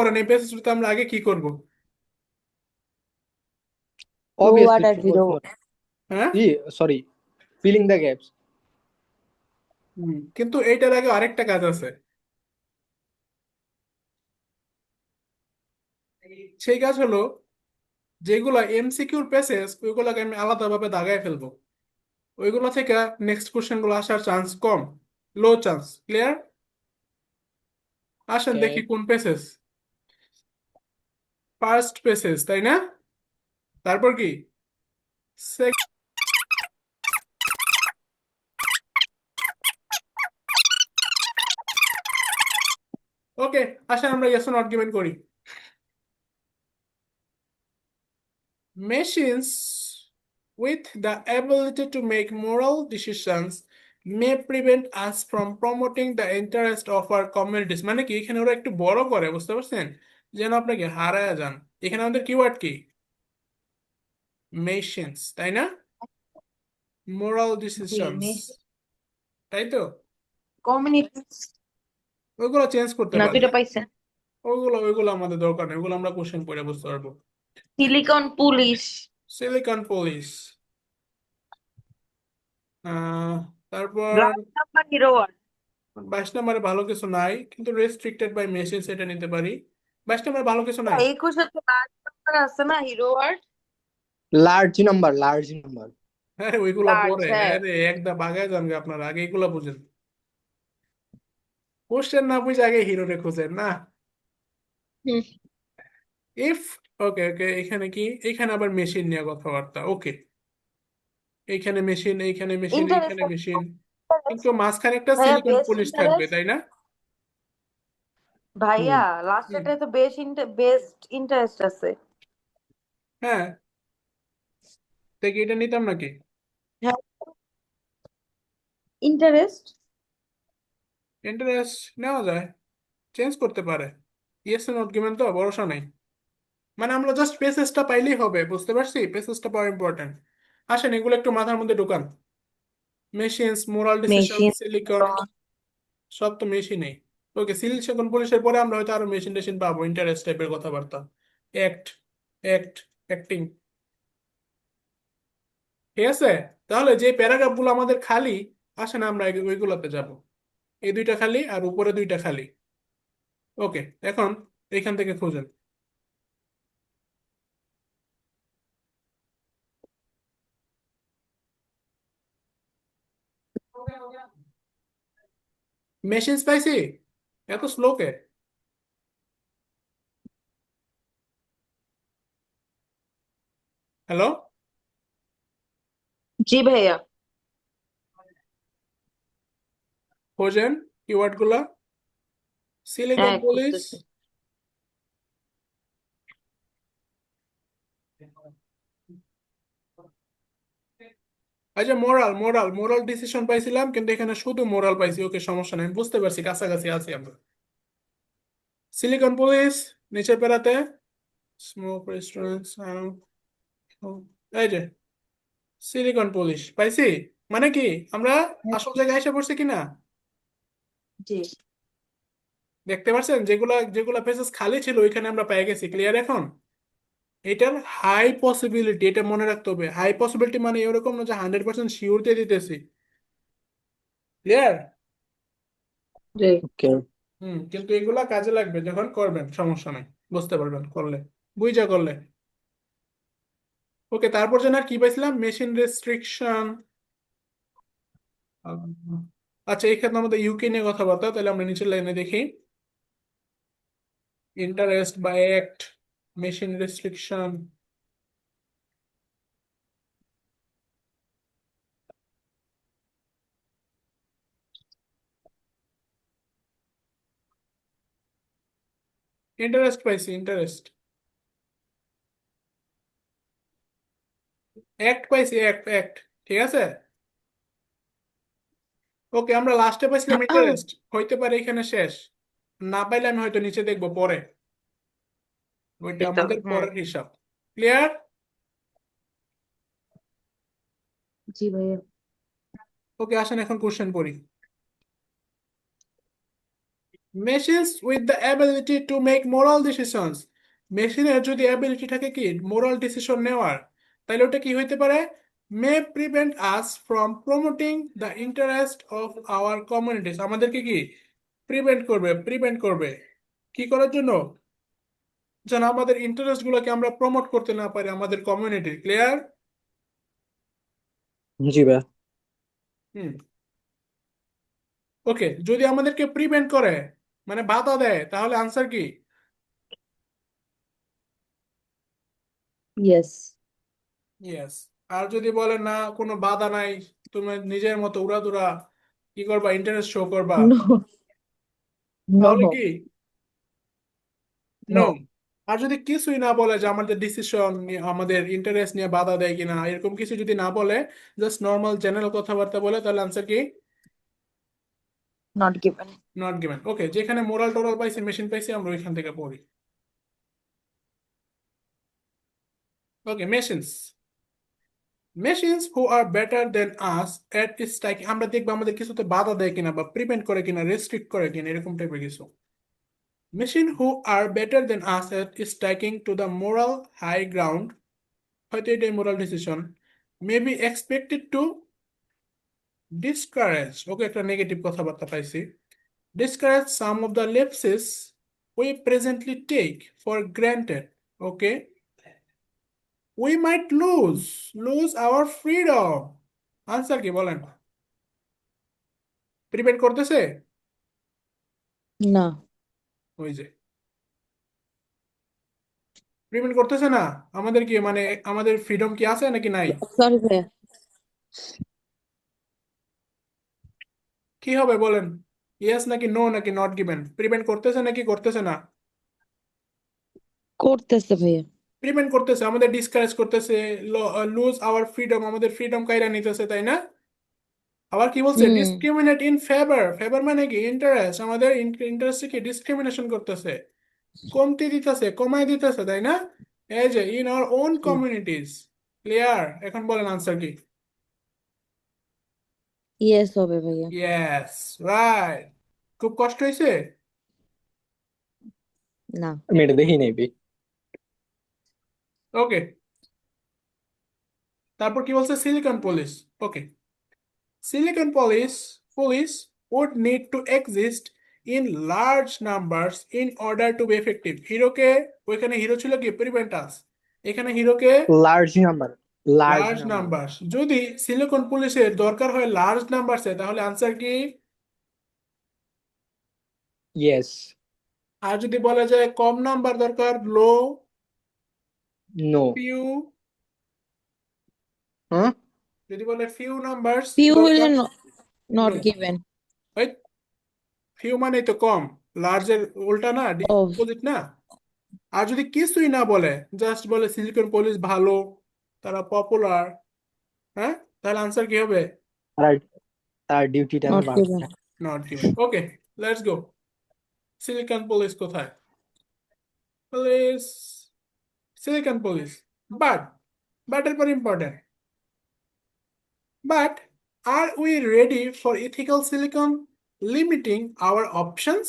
করেন এই প্যাসেজটাতে আমরা আগে কি করব? Obviously. হ্যাঁ? ই সরি ফিলিং দ্য গ্যাপস কিন্তু এইটার আগে আরেকটা কাজ আছে। সেই কাজ হলো যেগুলা এমসিকিউর প্যাসেজ ওইগুলোকে আমি আলাদাভাবে দাগায় ফেলব। ওইগুলো থেকে নেক্সট কোশ্চেনগুলো আসার চান্স কম লো চান্স ক্লিয়ার আসেন দেখি কোন প্যাসেজ ফার্স্ট প্যাসেজ তাই না তারপর কি ওকে আসেন আমরা ইয়েস নট করি Machines with the ability to make moral decisions may prevent us from promoting the interest of our communities মানে কি এখানে ওরা একটু বড় করে বুঝতে পারছেন যেন আপনাকে হারায় যান। এখানে আমাদের কিওয়ার্ড কি? মেশিনস তাই না? মোরাল ডিসিশনস তাই তো? ওইগুলো চেঞ্জ করতে না দুইটা পাইছেন ওইগুলো ওইগুলো আমাদের দরকার নেই। ওইগুলো আমরা কোশ্চেন পড়ে বুঝতে পারব। সিলিকন পুলিশ সিলিকন পুলিশ তারপর বাইশ নম্বরে ভালো কিছু নাই কিন্তু রেস্ট্রিক্টেড বাই মেসেজ এটা নিতে পারি। বাইশ নম্বরে ভালো কিছু নাই। একুশে তো লাস্ট নাম্বার আছে না hero word large number large number হ্যাঁ ওইগুলো Large, পরে হ্যাঁ। আরে একদম বাগায় যান গে আপনারা আগে এগুলো বুঝেন। কোশ্চেন না বুঝে আগে হিরোরে খুঁজেন না? হুম। ইফ ওকে ওকে এখানে কি? এখানে আবার মেশিন নিয়ে কথাবার্তা ওকে এইখানে মেশিন এইখানে মেশিন এইখানে মেশিন কিন্তু মাঝখানে একটা ভাইয়া, সিলিকন best পুলিশ থাকবে তাই না? ভাইয়া লাস্টেটাই তো বেশ বেস্ট ইন্টারেস্ট আছে। হ্যাঁ। দেখি এটা নিতাম নাকি? ইন্টারেস্ট ইন্টারেস্ট নেওয়া যায়। চেঞ্জ করতে পারে। ইয়েস নোট গিভেন তো ভরসা নাই। মানে আমরা জাস্ট পেসেসটা পাইলেই হবে বুঝতে পারছি? পেসেসটা পাওয়া ইম্পর্টেন্ট আসেন এগুলো একটু মাথার মধ্যে ঢোকান। Machines moral decision Machines, silicon সব তো মেশিনেই ওকে সিলিকন পুলিশের পরে আমরা হয়তো আরও মেশিন টেশিন পাবো ইন্টারেস্ট টাইপের কথাবার্তা। অ্যাক্ট অ্যাক্ট অ্যাক্টিং ঠিক আছে? তাহলে যে প্যারাগ্রাফগুলো আমাদের খালি আসেন আমরা ওইগুলোতে যাব। এই দুইটা খালি আর উপরে দুইটা খালি। ওকে এখন এখান থেকে খুঁজেন। মেশিন পাইছি এত স্লো কে হ্যালো জি ভাইয়া খোঁজেন কিওয়ার্ডগুলা সিলিকন হ্যাঁ পুলিশ খুঁজতেছি আচ্ছা মোরাল মোরাল মোরাল ডিসিশন পাইছিলাম কিন্তু এখানে শুধু মোরাল পাইছি ওকে সমস্যা নেই। বুঝতে পারছি কাছাকাছি আছি আমরা। সিলিকন পুলিশ নিচের পেরাতে স্মোক এই যে সিলিকন পুলিশ পাইছি? মানে কি আমরা আসল জায়গায় এসে পড়ছি কিনা? দেখতে পাচ্ছেন যেগুলা যেগুলা পেজেস খালি ছিল ওইখানে আমরা পেয়ে গেছি ক্লিয়ার এখন? এটার হাই পসিবিলিটি এটা মনে রাখতে হবে। হাই পসিবিলিটি মানে এরকম না যে হান্ড্রেড পার্সেন্ট শিওর দিয়ে দিতেছি। ক্লিয়ার ওকে হুম কিন্তু এগুলা কাজে লাগবে যখন করবেন সমস্যা নাই। বুঝতে পারবেন করলে। বুঝা করলে। ওকে তারপর যেন আর কি পাইছিলাম? মেশিন রেস্ট্রিকশন আচ্ছা এখানে আমাদের ইউকে নিয়ে কথাবার্তা তাহলে আমরা নিচের লাইনে দেখি। ইন্টারেস্ট বা অ্যাক্ট মেশিন রেস্ট্রিকশন ইন্টারেস্ট পাইছি ইন্টারেস্ট অ্যাক্ট পাইছি অ্যাক্ট অ্যাক্ট ঠিক আছে? ওকে আমরা লাস্টে পাইছিলাম ইন্টারেস্ট হইতে পারে এখানে শেষ। না পাইলে আমি হয়তো নিচে দেখব পরে। এটা, আমাদের। পরের হিসাব ক্লিয়ার জি ভাইয়া ওকে আসেন এখন কোশ্চেন পড়ি machines with the ability to make moral decisions. মেশিনের যদি অ্যাবিলিটি থাকে কি? মোরাল ডিসিশন নেওয়ার। তাহলে ওটা কি হইতে পারে? May prevent us from promoting the interest of our communities আমাদেরকে কি? প্রিভেন্ট করবে প্রিভেন্ট করবে। কি করার জন্য? যেন আমাদের ইন্টারেস্ট গুলোকে আমরা প্রমোট করতে না পারি আমাদের কমিউনিটি ক্লিয়ার জি ভাইয়া হুম ওকে যদি আমাদেরকে প্রিভেন্ট করে মানে বাধা দেয় তাহলে আনসার কি Yes. ইয়েস আর যদি বলে না কোনো বাধা নাই তুমি নিজের মতো উড়াদুরা কি করবা ইন্টারেস্ট শো করবা. তাহলে. কি. নো আর যদি কিছুই না বলে যে আমাদের ডিসিশন আমাদের ইন্টারেস্ট নিয়ে বাধা দেয় কিনা এরকম কিছু যদি না বলে জাস্ট নর্মাল জেনারেল কথাবার্তা বলে তাহলে আনসার কি? Not given. Not given okay যেখানে মোরাল টোরাল পাইছি মেশিন পাইছি আমরা ওইখান থেকে পড়ি। Okay machines machines who are better than us at striking আমরা দেখব আমাদের কিছুতে বাধা দেয় কিনা বা প্রিভেন্ট করে কিনা রেস্ট্রিক্ট করে কিনা এরকম টাইপের কিছু। Machine who are better than us at striking to the moral high ground হয়তো এটাই moral decision may be expected to discourage okay একটা নেগেটিভ কথাবার্তা পাইছি discourage some of the lapses we presently take for granted. Okay. We might lose, lose our freedom. Answer কি বলেন? Prevent করতেছে? না ওই যে প্রিভেন্ট করতেছে না? আমাদের কি মানে আমাদের ফ্রিডম কি আছে নাকি নাই? সরি ভাইয়া কি হবে বলেন? ইয়েস নাকি নো নাকি নট গিভেন? প্রিভেন্ট করতেছে নাকি করতেছে না? করতেছে ভাইয়া প্রিভেন্ট করতেছে আমাদের ডিসকারেজ করতেছে লুজ আওয়ার ফ্রিডম আমাদের ফ্রিডম কাইরা নিতেছে তাই না আবার কি বলছে? হুম। ডিসক্রিমিনেট ইন ফেভার ফেভার মানে কি? ইন্টারেস্ট আমাদের ইন্টারেস্টে কি ডিসক্রিমিনেশন করতেছে। কমতি দিতেছে কমাই দিতেছে তাই না? এই যে in our own communities clear এখন বলেন আনসার কি? ইয়েস হবে ভাইয়া। ইয়েস রাইট খুব কষ্ট হয়েছে? না। আমি এটা দেখি নাই ভাই। ওকে তারপর কি বলছে? Silicon police okay silicon police police would need to exist in large numbers in order to be effective. হিরোকে ওইখানে হিরো ছিল কি? প্রিভেন্টাস এখানে হিরোকে লার্জ নাম্বার লার্জ নাম্বার যদি সিলিকন পুলিশের দরকার হয় লার্জ নাম্বারসে তাহলে আনসার কি? ইয়েস আর যদি বলা যায় কম নাম্বার দরকার লো নো ফিউ হ্যাঁ যদি বলে ফিউ নাম্বারস ফিউ হলে নট. গিভেন ফিউ মানে তো কম। লার্জের উল্টা না অপোজিট না। আর যদি কিছুই না বলে জাস্ট বলে সিলিকন পুলিশ ভালো তারা পপুলার হ্যাঁ? তাহলে আনসার কি হবে? তার তার ডিউটিটা নট বাড়ছে given not given okay let's go silicon police কোথায়? Police silicon police but but এর পর important but are we ready for ethical silicon limiting our options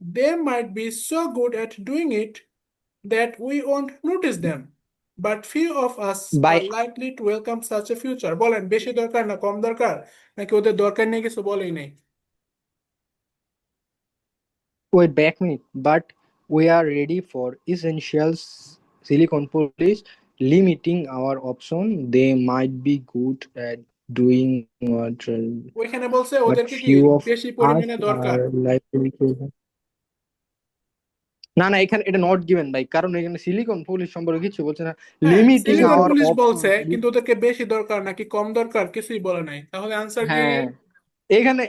they might be so good at doing it that we won't notice them but few of us By- are likely to welcome such a future বলেন বেশি দরকার না কম দরকার নাকি ওদের দরকার নেই কিছু বলেই নেই Wait back minute, but we are ready for essentials silicon police limiting our option. They might be good at doing what uh, ওইখানে বলছে ওদেরকে কি বেশি পরিমাণে দরকার? না না এখানে এটা নট গিভেন ভাই কারণ এখানে সিলিকন পুলিশ সম্পর্কে কিছু বলছে না। লিমিটিং আওয়ার পুলিশ বলছে কিন্তু ওদেরকে বেশি দরকার নাকি কম দরকার? কিছুই বলে নাই। তাহলে আনসার কি হ্যাঁ এখানে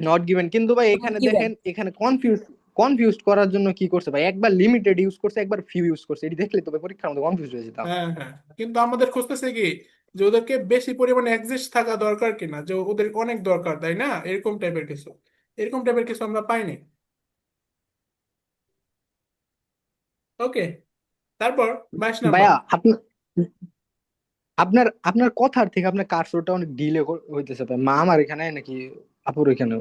নট গিভেন কিন্তু ভাই এখানে দেখেন এখানে কনফিউজ কনফিউজ করার জন্য কি করছে ভাই? একবার লিমিটেড ইউজ করছে একবার ফিউ ইউজ করছে। এটি দেখলে তো ভাই পরীক্ষার মধ্যে কনফিউজ হয়ে যেতাম। হ্যাঁ হ্যাঁ। কিন্তু আমাদের খুঁজতেছে কি? যে ওদেরকে বেশি পরিমাণে এক্সিস্ট থাকা দরকার কিনা? যে ওদের অনেক দরকার তাই না? এরকম টাইপের কিছু। এরকম টাইপের কিছু আমরা পাইনি। ওকে তারপর বাইশ নাম্বার। ভাইয়া আপনার আপনার আপনার কথার থেকে আপনার কারসরটা অনেক ডিলে হইতেছে মা আমার এখানে নাকি আপুর এখানে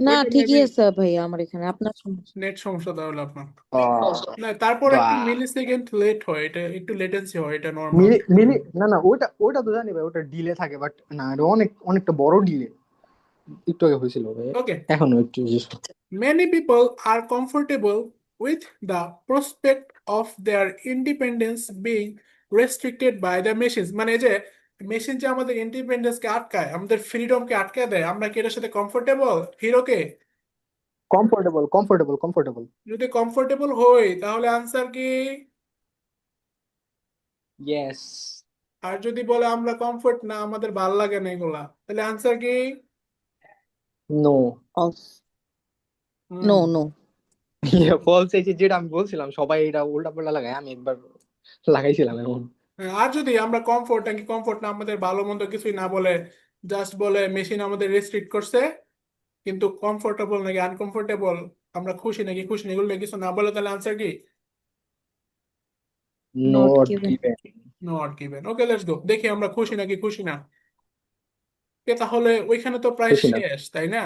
না ঠিকই আছে ভাইয়া আমার এখানে আপনার সমস্যা। নেট সমস্যা তাহলে আপনার। না তারপর একটু মিলি সেকেন্ড লেট হয় এটা একটু লেটেন্সি হয় এটা নর্মাল মিলি মিলি না না ওটা ওটা তো জানি ভাই ওটা ডিলে থাকে বাট না এটা অনেক অনেকটা বড় ডিলে একটু আগে হয়েছিল ভাই ওকে এখনও একটু Many people are comfortable with the prospect of their independence being restricted by the machines মানে যে মেশিন যে আমাদের ইন্ডিপেন্ডেন্সকে আটকায় আমাদের ফ্রিডমকে আটকায় দেয় আমরা কি এটার সাথে কমফোর্টেবল হিরোকে কমফোর্টেবল কমফোর্টেবল কমফোর্টেবল যদি কমফোর্টেবল হই তাহলে আনসার কি? ইয়েস আর যদি বলে আমরা কমফোর্ট না আমাদের ভালো লাগে না এগুলা তাহলে আনসার কি? নো নো নো ফলস এই যে যেটা আমি বলছিলাম সবাই এটা উল্টা পাল্টা লাগায় আমি একবার লাগাইছিলাম এমন। আর যদি আমরা কমফোর্ট নাকি কমফোর্ট না আমাদের ভালো মন্দ কিছুই না বলে জাস্ট বলে মেশিন আমাদের রেস্ট্রিক্ট করছে কিন্তু কমফোর্টেবল নাকি আনকমফোর্টেবল আমরা খুশি নাকি খুশি না এগুলো কিছু না বলে তাহলে আনসার কি? Not given not given okay let's go দেখি আমরা খুশি নাকি খুশি না। এ তাহলে ওইখানে তো প্রায় শেষ তাই না?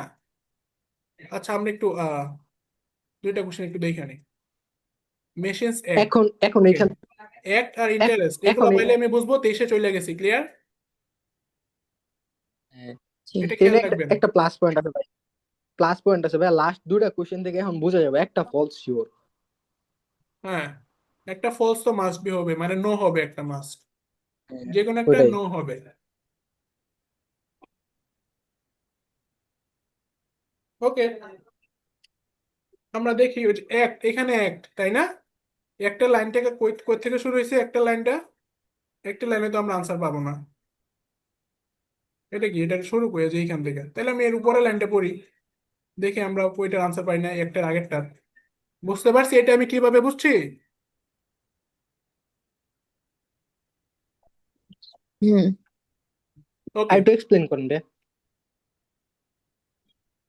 আচ্ছা আমরা একটু আহ দুইটা কোশ্চেন একটু দেখে নিই মেশিনস এখন এখন এখানে অ্যাক্ট আর এক- ইন্টারেস্ট এখন এগুলো এই- পাইলে আমি বুঝব তেইশে চলে গেছি ক্লিয়ার জি এটা এখানে খেয়াল একটা রাখবেন। একটা প্লাস পয়েন্ট আছে ভাই। প্লাস পয়েন্ট আছে ভাই লাস্ট দুইটা কোশ্চেন থেকে এখন বোঝা যাবে একটা ফলস শিওর হ্যাঁ একটা ফলস তো মাস্ট বি হবে মানে নো হবে একটা মাস্ট যে কোনো একটা ওটাই। নো হবে। ওকে আমরা দেখি ওই যে অ্যাক্ট এখানে অ্যাক্ট তাই না? একটা লাইন থেকে কই কই থেকে শুরু হয়েছে একটা লাইনটা একটা লাইনে তো আমরা আনসার পাবো না। এটা কি? এটা শুরু করে যে এইখান থেকে। তাহলে আমি এর উপরে লাইনটা পড়ি। দেখি আমরা ওইটার আনসার পাই না একটার আগেরটার। বুঝতে পারছি? এটা আমি কীভাবে বুঝছি? হুম। ওকে আর একটু এক্সপ্লেন করেন রে।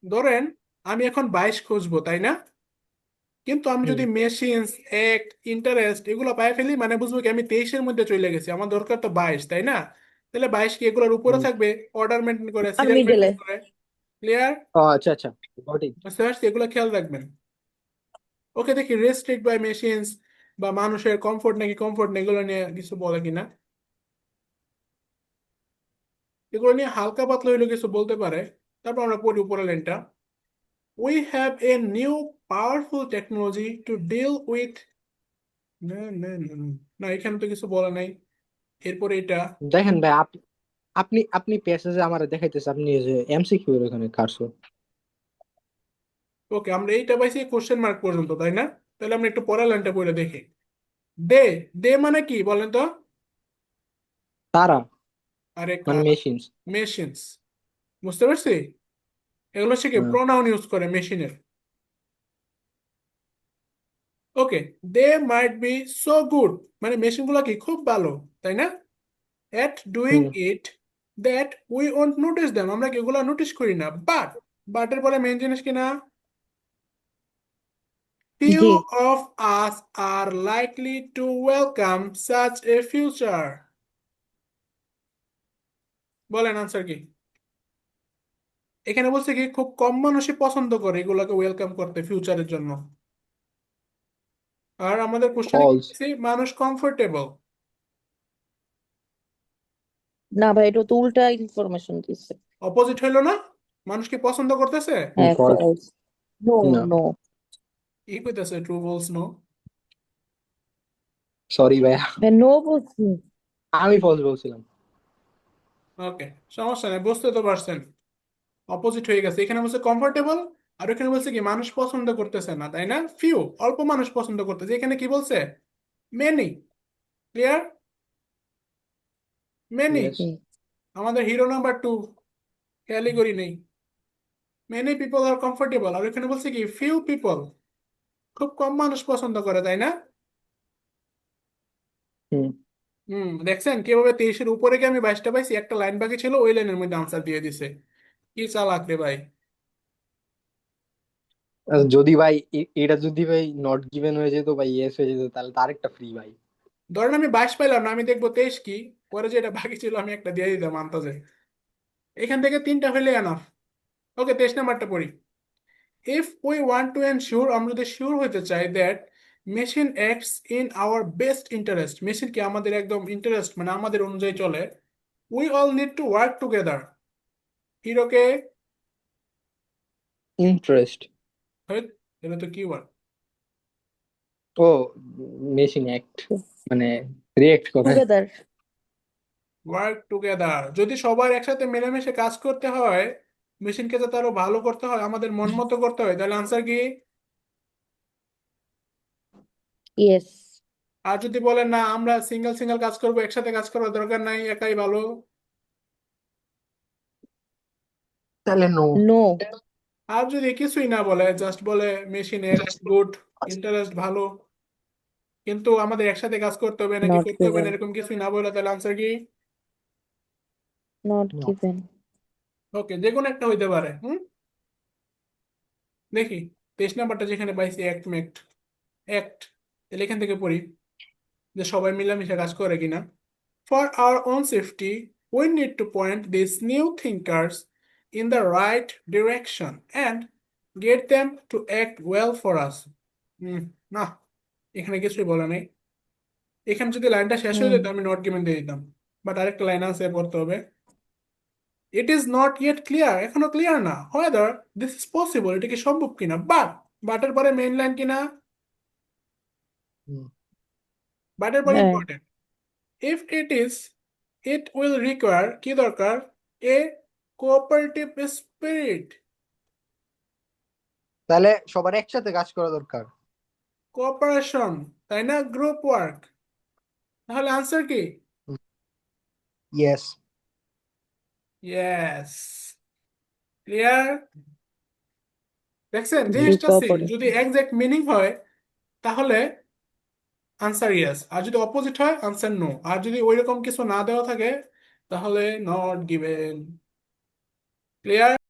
ধরেন আমি এখন বাইশ খুঁজবো তাই না? কিন্তু আমি যদি মেশিনস অ্যাক্ট ইন্টারেস্ট এগুলো পাই ফেলি মানে বুঝব কি আমি তেইশের মধ্যে চলে গেছি। আমার দরকার তো বাইশ তাই না? তাহলে বাইশ কি এগুলোর উপরে থাকবে? অর্ডার মেনটেন করে আর সিরিয়াল মিডলে মেনটেন করে। ক্লিয়ার আচ্ছা আচ্ছা। গট ইট বুঝতে পারছি? এগুলো খেয়াল রাখবেন। ওকে দেখি রেস্ট্রিক্ট বাই মেশিনস বা মানুষের কমফোর্ট নাকি কমফোর্ট নেই এগুলো নিয়ে কিছু বলে কিনা এগুলো নিয়ে হালকা পাতলা হইলেও কিছু বলতে পারে। তারপর আমরা পড়ি উপরের লাইনটা we have a new powerful technology to deal with না না না এখানে তো কিছু বলা নাই। এরপরে এটা দেখেন ভাই আপ- আপনি আপনি প্যাসেজে আমার দেখাইতেছে আপনি যে এমসিকিউ এর ওখানে কাটছো ওকে আমরা এইটা পাইছি কোশ্চেন মার্ক পর্যন্ত তাই না? তাহলে আমরা একটু পরের লাইনটা পড়ে দেখি। দে দে মানে কি বলেন তো? তারা। আরে মানে মেশিনস মেশিনস বুঝতে পারছি? এগুলো হচ্ছে কি হ্যাঁ। প্রোনাউন ইউজ করে মেশিনের okay they might be so good মানে মেশিনগুলো কি খুব ভালো তাই না? At doing it that we won't won't notice them. আমরা কি এগুলো নোটিস করি না? বাট বাটের পরে মেন জিনিস কি না? Few of us are likely to welcome such a future. বলেন আনসার কি? এখানে বলছে কি খুব কম মানুষই পছন্দ করে এগুলোকে ওয়েলকাম করতে ফিউচারের জন্য। আর আমাদের কোশ্চেনে ফলস মানুষ কমফোর্টেবল না ভাই এটা তো উল্টা ইনফরমেশন দিচ্ছে অপোজিট হইল না? মানুষ কি পছন্দ করতেছে? হ্যাঁ না। no কি কইতেছে? ট্রু ফলস নো সরি ভাইয়া। ভাই no বলছি। আমি ফলস বলছিলাম। ওকে সমস্যা নেই বুঝতে তো পারছেন। অপোজিট হয়ে গেছে। এখানে বলছে কমফোর্টেবল আর ওখানে বলছে কি মানুষ পছন্দ করতেছে না তাই না? ফিউ অল্প মানুষ পছন্দ করতেছে। এখানে কি বলছে? মেনি ক্লিয়ার মেনি আমাদের হিরো নাম্বার টু খেয়ালই করি নেই। মেনি পিপল আর কমফোর্টেবল আর এখানে বলছে কি ফিউ পিপল খুব কম মানুষ পছন্দ করে তাই না? হুম। দেখছেন? কীভাবে তেইশের উপরে গিয়ে আমি বাইশটা পাইছি? একটা লাইন বাকি ছিল ওই লাইনের মধ্যে আনসার দিয়ে দিছে। কি চালাক রে ভাই। যদি ভাই এটা যদি ভাই নট গিভেন হয়ে যেত বা ইয়েস হয়ে যেত তাহলে তার একটা ফ্রি ভাই। ধরেন আমি বাইশ পাইলাম না আমি দেখব তেইশ কি? পরে যেটা বাকি ছিল আমি একটা দিয়ে দিতাম আন্তাজে এখান থেকে তিনটা হইলে এনাফ ওকে তেইশ নাম্বারটা পড়ি। If we want to ensure আমরা যদি শিওর হতে চাই that machine acts in our best interest machine কি আমাদের একদম ইন্টারেস্ট মানে আমাদের অনুযায়ী চলে we all need to work together হিরোকে interest এটা তো কি ওয়ার্ড ও মেশিন অ্যাক্ট মানে রিয়েক্ট করে। টুগেদার ওয়ার্ক টুগেদার যদি সবার একসাথে মিলেমিশে কাজ করতে হয় মেশিনকে যাতে আরও ভালো করতে হয় আমাদের মন মতো করতে হয় তাহলে আনসার কি? ইয়েস আর যদি বলেন না আমরা সিঙ্গেল সিঙ্গেল কাজ করব একসাথে কাজ করার দরকার নাই একাই ভালো? তাহলে নো নো আর যদি কিছুই না বলে জাস্ট বলে মেশিনের গুড ইন্টারেস্ট ভালো কিন্তু আমাদের একসাথে কাজ করতে হবে নাকি করতে হবে না এরকম কিছুই না বলে তাহলে আনসার কি? নট গিভেন ওকে যে কোনো একটা হইতে পারে হুম? দেখি তেইশ নাম্বারটা যেখানে পাইছি অ্যাক্ট মেক্ট অ্যাক্ট তাহলে এখান থেকে পড়ি যে সবাই মিলেমিশে কাজ করে কিনা। For our own safety we need to point this new thinkers in the right direction and get them to act well for us না এখানে কিছুই বলা নেই। এখানে যদি লাইনটা শেষ হয়ে যেত আমি নট গিভেন দিয়ে দিতাম। বাট আরেকটা লাইন আছে পড়তে হবে। It is not yet clear এখনও ক্লিয়ার না হোয়েদার দিস ইজ পসিবল এটা কি সম্ভব কিনা? বাট বাটের পরে মেইন লাইন কিনা। বাটের পরে। Important if it is it will require কি দরকার? এ কোঅপারেটিভ স্পিরিট তাহলে সবার একসাথে কাজ করা দরকার। কোঅপারেশন তাই না? গ্রুপ ওয়ার্ক তাহলে আনসার কি? ইয়েস ইয়েস ক্লিয়ার দেখছেন? জিনিসটা যদি এক্সাক্ট মিনিং হয় তাহলে আনসার ইয়েস আর যদি অপোজিট হয় আনসার নো আর যদি ওইরকম কিছু না দেওয়া থাকে তাহলে নট গিভেন ক্লিয়ার